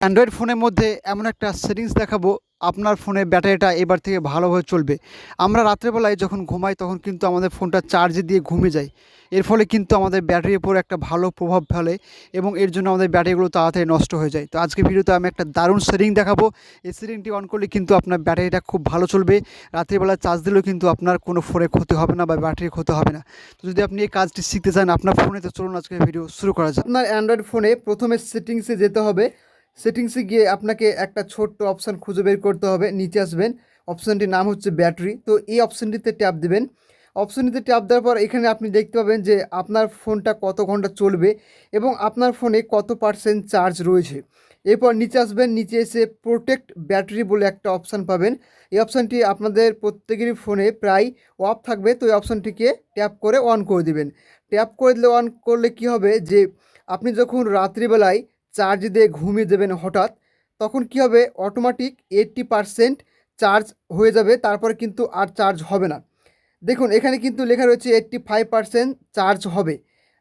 Android ফোনের মধ্যে এমন একটা সেটিংস দেখাবো, আপনার ফোনের ব্যাটারিটা এবার থেকে ভালোভাবে চলবে। আমরা রাত্রেবেলায় যখন ঘুমাই তখন কিন্তু আমাদের ফোনটা চার্জে দিয়ে ঘুমিয়ে যায়। এর ফলে কিন্তু আমাদের ব্যাটারির উপর একটা ভালো প্রভাব ফেলে এবং এর জন্য আমাদের ব্যাটারিগুলো তাড়াতাড়ি নষ্ট হয়ে যায়। তো আজকে ভিডিওতে আমি একটা দারুণ সেটিং দেখাবো। এই সেটিংটি অন করলে কিন্তু আপনার ব্যাটারিটা খুব ভালো চলবে। রাত্রিবেলা চার্জ দিলেও কিন্তু আপনার কোনো ফোনে ক্ষতি হবে না বা ব্যাটারির ক্ষতি হবে না। তো যদি আপনি এই কাজটি শিখতে চান, আপনার ফোনে তো চলুন আজকে ভিডিও শুরু করা যায় আপনার অ্যান্ড্রয়েড ফোনে প্রথমে সেটিংসে যেতে হবে। সেটিংসে গিয়ে আপনাকে একটা ছোট্ট অপশান খুঁজে বের করতে হবে, নিচে আসবেন। অপশানটির নাম হচ্ছে ব্যাটারি। তো এই অপশানটিতে ট্যাপ দেবেন। অপশানটিতে ট্যাপ দেওয়ার পর এখানে আপনি দেখতে পাবেন যে আপনার ফোনটা কত ঘণ্টা চলবে এবং আপনার ফোনে কত পার্সেন্ট চার্জ রয়েছে। এরপর নিচে আসবেন, নিচে এসে প্রোটেক্ট ব্যাটারি বলে একটা অপশান পাবেন। এই অপশানটি আপনাদের প্রত্যেকেরই ফোনে প্রায় অফ থাকবে, তো এই অপশানটিকে ট্যাপ করে অন করে দিবেন। ট্যাপ করে দিলে অন করলে কি হবে যে আপনি যখন রাত্রিবেলায় চার্জ দিয়ে ঘুমিয়ে দেবেন হঠাৎ, তখন কি হবে? অটোমেটিক এইট্টি পারসেন্ট চার্জ হয়ে যাবে, তারপরে কিন্তু আর চার্জ হবে না। দেখুন, এখানে কিন্তু লেখা রয়েছে এইট্টি ফাইভ পারসেন্ট চার্জ হবে,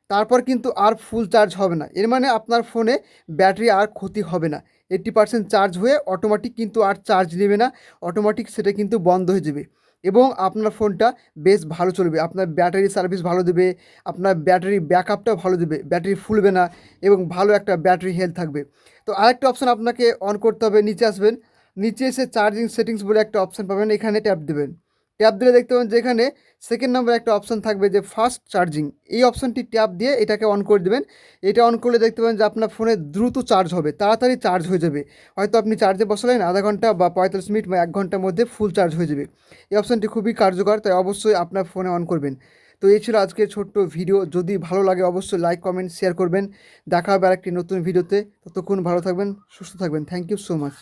তারপর কিন্তু আর ফুল চার্জ হবে না। এর মানে আপনার ফোনে ব্যাটারি আর ক্ষতি হবে না। এইট্টি পারসেন্ট চার্জ হয়ে অটোমেটিক কিন্তু আর চার্জ নেবে না অটোমেটিক সেটা কিন্তু বন্ধ হয়ে যাবে। এবং আপনার ফোনটা বেশ ভালো চলবে। আপনার ব্যাটারি সার্ভিস ভালো দেবে, আপনার ব্যাটারি ব্যাকআপটাও ভালো দেবে, ব্যাটারি ফুলবে না এবং ভালো একটা ব্যাটারি হেলথ থাকবে। তো আরেকটা অপশান আপনাকে অন করতে হবে, নিচে আসবেন। নিচে এসে চার্জিং সেটিংস বলে একটা অপশান পাবেন, এখানে ট্যাপ দেবেন। ট্যাপ দিলে দেখতে পাবেন যে এখানে সেকেন্ড নম্বরে একটা অপশান থাকবে যে ফাস্ট চার্জিং এই অপশানটি ট্যাপ দিয়ে এটাকে অন করে দেবেন। এটা অন করলে দেখতে পাবেন যে আপনার ফোনে দ্রুত চার্জ হবে, তাড়াতাড়ি চার্জ হয়ে যাবে। হয়তো আপনি চার্জে বসালেন আধা ঘণ্টা বা পঁয়তাল্লিশ মিনিট বা এক ঘণ্টার মধ্যে ফুল চার্জ হয়ে যাবে। এই অপশানটি খুবই কার্যকর, তাই অবশ্যই আপনার ফোনে অন করবেন। তো এই ছিল আজকের ছোট্ট ভিডিও যদি ভালো লাগে অবশ্যই লাইক কমেন্ট শেয়ার করবেন। দেখা হবে আর একটি নতুন ভিডিওতে ততক্ষণ ভালো থাকবেন, সুস্থ থাকবেন। Thank you so much